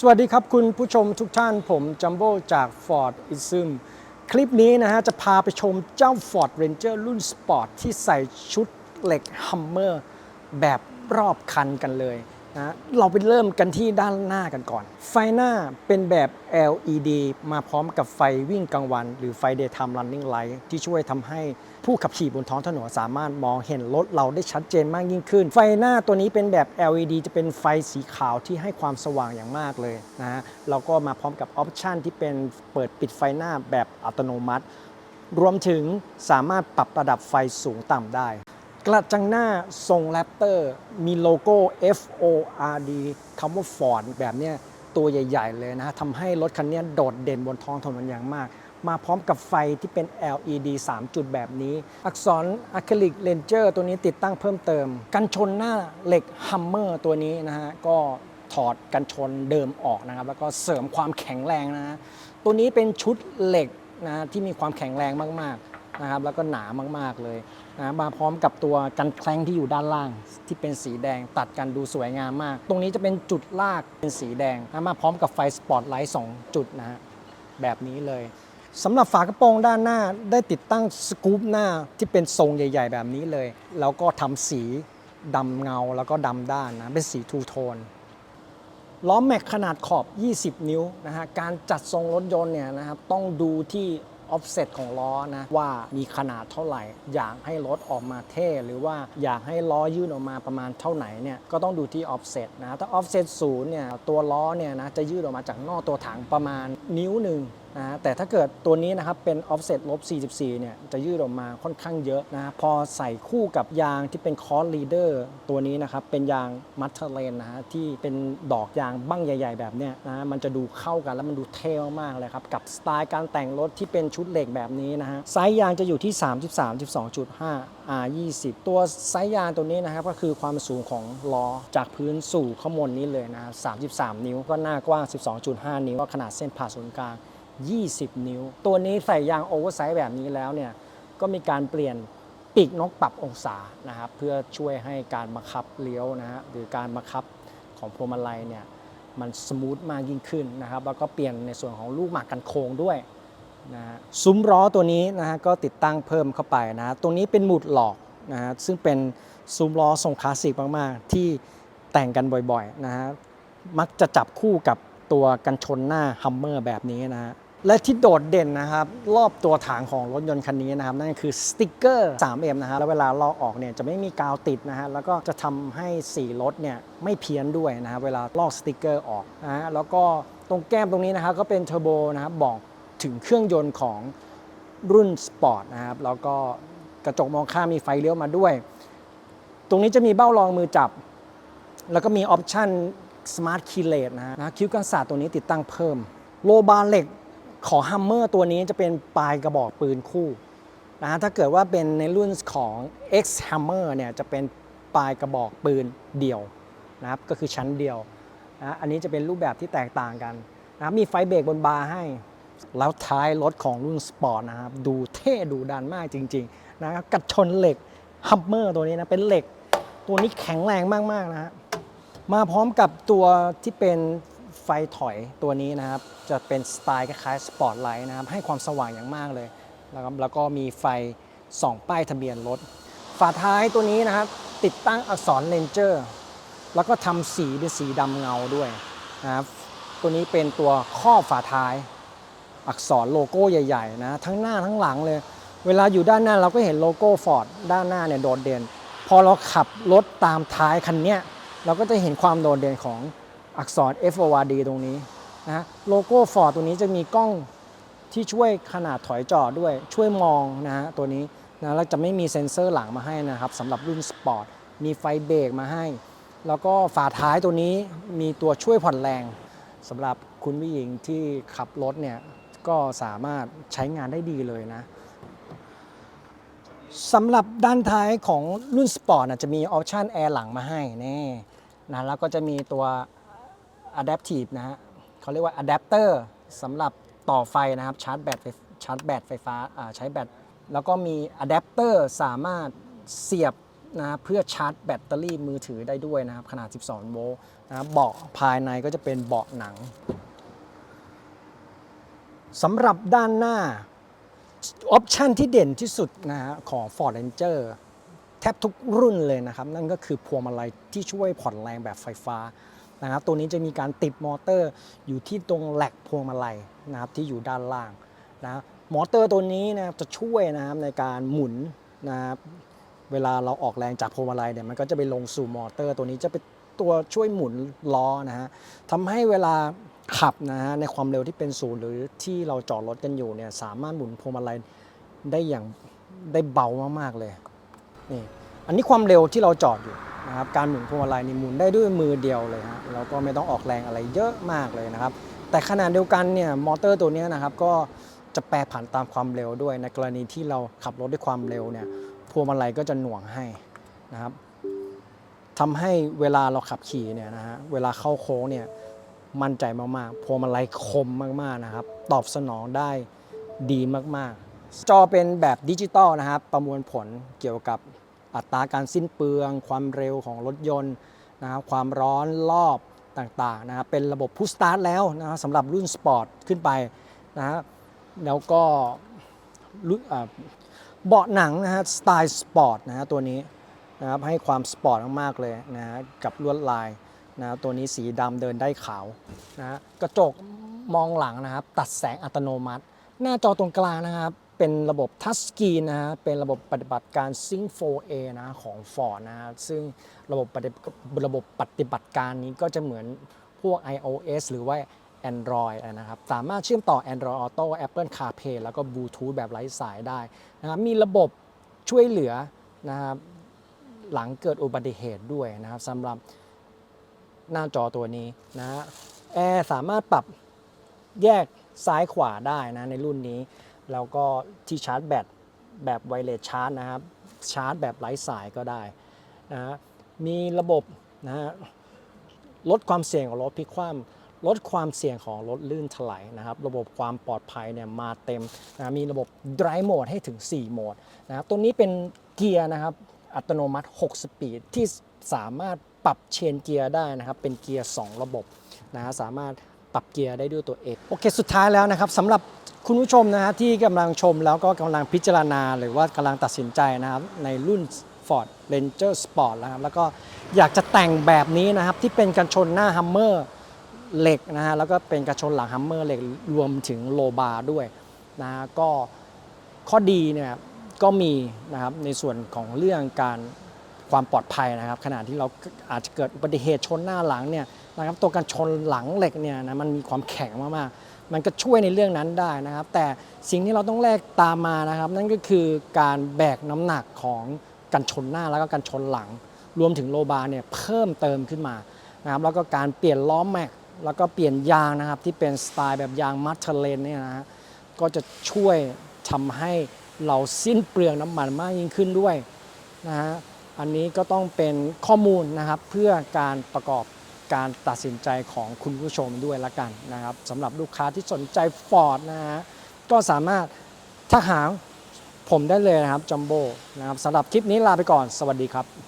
สวัสดีครับคุณผู้ชมทุกท่านผมจัมโบ้จาก Ford i s m คลิปนี้นะฮะจะพาไปชมเจ้า Ford Ranger รุ่นสปอร์ตที่ใส่ชุดเหล็ก Hummer แบบรอบคันกันเลย นะเราไปเริ่มกันที่ด้านหน้ากันก่อน ไฟหน้าเป็นแบบ LED มาพร้อมกับไฟวิ่งกลางวัน หรือไฟ daytime running light ที่ช่วยทำให้ผู้ขับขี่บนท้องถนนสามารถมองเห็นรถเราได้ชัดเจนมากยิ่งขึ้น ไฟหน้าตัวนี้เป็นแบบ LED จะเป็นไฟสีขาวที่ให้ความสว่างอย่างมากเลยนะฮะเราก็มาพร้อมกับออปชันที่เป็นเปิดปิดไฟหน้าแบบอัตโนมัติ รวมถึงสามารถปรับระดับไฟสูงต่ำได้ กระจังหน้าทรงแรปเตอร์มีโลโก้ F O R D คำว่า Ford แบบเนี้ยตัวใหญ่ ๆ เลยนะทำให้รถคันนี้โดดเด่นบนท้องถนนอย่างมาก มาพร้อมกับไฟที่เป็น LED 3 จุดแบบนี้ อักษรอะคริลิกเลนเจอร์ตัวนี้ติดตั้งเพิ่มเติม กันชนหน้าเหล็กฮัมเมอร์ตัวนี้นะฮะ ก็ถอดกันชนเดิมออกนะครับ แล้วก็เสริมความแข็งแรงนะฮะ ตัวนี้เป็นชุดเหล็กนะที่มีความแข็งแรงมากๆ นะครับแล้วก็หนามากๆเลยนะมาพร้อมกับตัวกันแคลงที่อยู่ด้านล่าง ที่เป็นสีแดงตัดกันดูสวยงามมาก ตรงนี้จะเป็นจุดลากเป็นสีแดงนะมาพร้อมกับไฟสปอตไลท์2จุดนะฮะแบบนี้เลยสำหรับฝากระโปรงด้านหน้าได้ติดตั้งสกู๊ปหน้าที่เป็นทรงใหญ่ ๆ แบบนี้เลย แล้วก็ทำสีดำเงาแล้วก็ดำด้านนะเป็นสีทูโทนล้อแม็กขนาดขอบ 20 นิ้วนะฮะการจัดทรงรถยนต์เนี่ยนะครับต้องดูที่ ออฟเซตของล้อนะว่ามีขนาดเท่าไหร่ อยากให้รถออกมาเท่ หรือว่าอยากให้ล้อยื่นออกมาประมาณเท่าไหนเนี่ยก็ต้องดูที่ออฟเซตนะถ้าออฟเซตศูนย์เนี่ยตัวล้อเนี่ยนะจะยืดออกมาจากนอกตัวถังประมาณนิ้วหนึ่ง นะแต่ถ้าเกิดตัวนี้นะครับเป็น offset ลบ 44 เนี่ยจะยืดออกมาค่อนข้างเยอะนะพอใส่คู่กับยางที่เป็น cross leader ตัวนี้นะครับเป็นยางมัตเทเลนนะฮะที่เป็นดอกยางบั้งใหญ่ ๆ แบบเนี้ยนะมันจะดูเข้ากันแล้วมันดูเท่มากๆเลยครับ กับสไตล์การแต่งรถที่เป็นชุดเหล็กแบบนี้นะฮะไซส์ยางจะอยู่ที่ 33 12.5 R 20ตัวไซส์ยางตัวนี้นะครับก็คือความสูงของล้อจากพื้นสู่ข้างบนนี้เลยนะฮะ33 นิ้วก็หน้ากว้าง 12.5 นิ้วก็ขนาดเส้นผ่าศูนย์กลาง 20 นิ้ว ตัวนี้ใส่ยางโอเวอร์ไซส์แบบนี้แล้วเนี่ยก็มีการเปลี่ยนปีกนกปรับองศานะครับเพื่อช่วยให้การบังคับเลี้ยวนะฮะหรือการบังคับของพวงมาลัยเนี่ยมันสมูทมากยิ่งขึ้นนะครับแล้วก็เปลี่ยนในส่วนของลูกหมากกันโค้งด้วยนะฮะซุ้มล้อตัวนี้นะฮะก็ติดตั้งเพิ่มเข้าไปนะฮะตรงนี้เป็นหมุดหลอกนะฮะซึ่งเป็นซุ้มล้อทรงคลาสสิกมากๆ ที่แต่งกันบ่อยๆนะฮะมักจะจับคู่กับตัวกันชนหน้าฮัมเมอร์แบบนี้นะฮะ และที่โดดเด่นนะครับ รอบตัวถังของรถยนต์คันนี้นะครับ นั่นก็คือสติกเกอร์ 3M นะฮะแล้วเวลาลอกออกเนี่ยจะไม่มีกาวติดนะฮะแล้วก็จะทำให้สีรถเนี่ยไม่เพี้ยนด้วยนะฮะเวลาลอกสติกเกอร์ออกนะฮะแล้วก็ตรงแก้มตรงนี้นะครับก็เป็นเทอร์โบนะครับบอกถึงเครื่องยนต์ของรุ่นสปอร์ตนะครับแล้วก็กระจกมองข้างมีไฟเลี้ยวมาด้วย ตรงนี้จะมีเบ้ารองมือจับ แล้วก็มีออปชั่น Smart k e y l e s นะฮะนะคิ้วกันศาสตร์ตัวนี้ติดตั้งเพิ่ม โลบาร์เหล็ก ของ Hummer ตัวนี้จะเป็นปลายกระบอกปืนคู่นะฮะถ้าเกิดว่าเป็นในรุ่นของ X Hammer เนี่ยจะเป็นปลายกระบอกปืนเดี่ยวนะครับก็คือชั้นเดียวนะอันนี้จะเป็นรูปแบบที่แตกต่างกันนะครับมีไฟเบรกบนบาร์ให้ แล้วท้ายรถของรุ่นสปอร์ตนะครับดูเท่ดูดันมากจริงๆนะครับกัดชนเหล็ก Hummer ตัวนี้นะเป็นเหล็ก ตัวนี้แข็งแรงมากๆนะฮะมาพร้อมกับตัวที่เป็น ไฟถอยตัวนี้นะครับ จะเป็นสไตล์คล้ายๆสปอร์ตไลท์นะครับ ให้ความสว่างอย่างมากเลยแล้วก็แล้วก็มีไฟส่องป้ายทะเบียนรถ ฝาท้ายตัวนี้นะครับ ติดตั้งอักษรเลนเจอร์แล้วก็ทำสีเป็นสีดำเงาด้วยนะครับตัวนี้เป็นตัวครอบฝาท้าย อักษรโลโก้ใหญ่ๆนะทั้งหน้าทั้งหลังเลย เวลาอยู่ด้านหน้าเราก็เห็นโลโก้ฟอร์ดด้านหน้าเนี่ยโดดเด่น พอเราขับรถตามท้ายคันเนี้ยเราก็จะเห็นความโดดเด่นของ อักษร FORD ตรงนี้นะโลโก้ฟอร์ดตัวนี้จะมีกล้องที่ช่วยขนาดถอยจอดด้วยช่วยมองนะฮะตัวนี้นะแล้วจะไม่มีเซ็นเซอร์หลังมาให้นะครับสำหรับรุ่นสปอร์ตมีไฟเบรกมาให้ แล้วก็ฝาท้ายตัวนี้มีตัวช่วยผ่อนแรงสำหรับคุณผู้หญิงที่ขับรถเนี่ยก็สามารถใช้งานได้ดีเลยนะสำหรับด้านท้ายของรุ่นสปอร์ตจะมีออปชันแอร์หลังมาให้นี่นะแล้วก็จะมีตัว Adaptive นะฮะเขาเรียกว่า Adapter สำหรับต่อไฟนะครับชาร์จแบตชาร์จแบตไฟฟ้าใช้แบตแล้วก็มี Adapter สามารถเสียบนะครับเพื่อชาร์จแบตเตอรี่มือถือได้ด้วยนะครับ ขนาด 12 โวลต์นะเบาะภายในก็จะเป็นเบาะหนังสำหรับด้านหน้า ออปชันที่เด่นที่สุดนะฮะของ Ford Ranger แทบทุกรุ่นเลยนะครับ นั่นก็คือพวงมาลัยที่ช่วยผ่อนแรงแบบไฟฟ้า นะครับตัวนี้จะมีการติดมอเตอร์อยู่ที่ตรงแหลกพวงมาลัยนะครับที่อยู่ด้านล่างนะมอเตอร์ตัวนี้นะครับจะช่วยนะครับในการหมุนนะครับเวลาเราออกแรงจากพวงมาลัยเนี่ยมันก็จะไปลงสู่มอเตอร์ ตัวนี้จะเป็นตัวช่วยหมุนล้อนะฮะทำให้เวลาขับนะฮะในความเร็วที่เป็นศูนย์หรือที่เราจอดรถกันอยู่เนี่ยสามารถหมุนพวงมาลัยได้อย่างได้เบามากๆเลยนี่อันนี้ความเร็วที่เราจอดอยู่ นะครับการหมุนพวงมาลัยนี่หมุนได้ด้วยมือเดียวเลยฮะแล้วก็ไม่ต้องออกแรงอะไรเยอะมากเลยนะครับ แต่ขณะเดียวกันเนี่ยมอเตอร์ตัวนี้นะครับก็จะแปรผันตามความเร็วด้วยในกรณีที่เราขับรถด้วยความเร็วเนี่ยพวงมาลัยก็จะหน่วงให้นะครับทำให้เวลาเราขับขี่เนี่ยนะฮะเวลาเข้าโค้งเนี่ยมั่นใจมากๆพวงมาลัยคมมากๆนะครับ ตอบสนองได้ดีมากๆ จอเป็นแบบดิจิตอลนะครับ ประมวลผลเกี่ยวกับ อัตราการสิ้นเปลือง ความเร็วของรถยนต์นะครับความร้อนรอบต่างๆนะครับเป็นระบบพุชสตาร์ทแล้วนะครับสำหรับรุ่นสปอร์ตขึ้นไปนะฮะแล้วก็รุ่นอ่าเบาะหนังนะฮะสไตล์สปอร์ตนะฮะตัวนี้นะครับให้ความสปอร์ตมากๆเลยนะฮะกับลวดลายนะตัวนี้สีดำเดินได้ขาวนะฮะกระจกมองหลังนะครับ ตัดแสงอัตโนมัติ หน้าจอตรงกลางนะครับ เป็นระบบทัชสกรีนนะฮะเป็นระบบปฏิบัติการ Sync 4A นะของ Ford นะฮะซึ่งระบบปฏิระบบปฏิบัติการนี้ก็จะเหมือนพวก iOS หรือว่า Android นะครับ สามารถเชื่อมต่อ Android Auto Apple CarPlay แล้วก็ Bluetooth แบบไร้สายได้นะครับมีระบบช่วยเหลือนะครับหลังเกิดอุบัติเหตุด้วยนะครับสำหรับหน้าจอตัวนี้นะฮะแอร์สามารถปรับแยกซ้ายขวาได้นะในรุ่นนี้ แล้วก็ที่ชาร์จแบตแบบไวเลสชาร์จนะครับ ชาร์จแบบไร้สายก็ได้นะมีระบบนะฮะลดความเสี่ยงของรถพลิกคว่ำลดความเสี่ยงของรถลื่นถลายนะครับ ระบบความปลอดภัยเนี่ยมาเต็มนะมีระบบ Drive Mode ให้ถึง 4 โหมดนะครับตัวนี้เป็นเกียร์นะครับ อัตโนมัติ 6 สปีดที่สามารถปรับเชนเกียร์ได้นะครับ เป็นเกียร์ 2 ระบบนะฮะสามารถปรับเกียร์ได้ด้วยตัวเอง โอเค สุดท้ายแล้วนะครับสำหรับ คุณผู้ชมนะฮะที่กำลังชมแล้วก็กำลังพิจารณา หรือว่ากำลังตัดสินใจนะครับในรุ่น Ford Ranger Sport นะครับแล้วก็อยากจะแต่งแบบนี้นะครับที่เป็นกันชนหน้า Hummer เหล็กนะฮะแล้วก็เป็นกระชนหลัง Hummer เหล็กรวมถึงโลบาร์ด้วยนะฮะก็ข้อดีเนี่ยก็มีนะครับในส่วนของเรื่องการความปลอดภัยนะครับ ขณะที่เราอาจจะเกิดอุบัติเหตุชนหน้าหลังเนี่ยนะครับตัวกันชนหลังเหล็กเนี่ยนะมันมีความแข็งมากๆ มันก็ช่วยในเรื่องนั้นได้นะครับ แต่สิ่งที่เราต้องแลกตามมานะครับ นั่นก็คือการแบกน้ำหนักของกันชนหน้าแล้วก็กันชนหลัง รวมถึงโลบาร์เนี่ยเพิ่มเติมขึ้นมานะครับแล้วก็การเปลี่ยนล้อแม็กแล้วก็เปลี่ยนยางนะครับ ที่เป็นสไตล์แบบยางมัตเทเลนเนี่ยนะฮะก็จะช่วยทำให้เราสิ้นเปลืองน้ำมันมากยิ่งขึ้นด้วยนะฮะอันนี้ก็ต้องเป็นข้อมูลนะครับเพื่อการประกอบ การตัดสินใจของคุณผู้ชมด้วยละกันนะครับสำหรับลูกค้าที่สนใจฟอร์ดนะฮะก็สามารถถ้าหาผมได้เลยนะครับจัมโบ้นะครับสำหรับคลิปนี้ลาไปก่อน สวัสดีครับ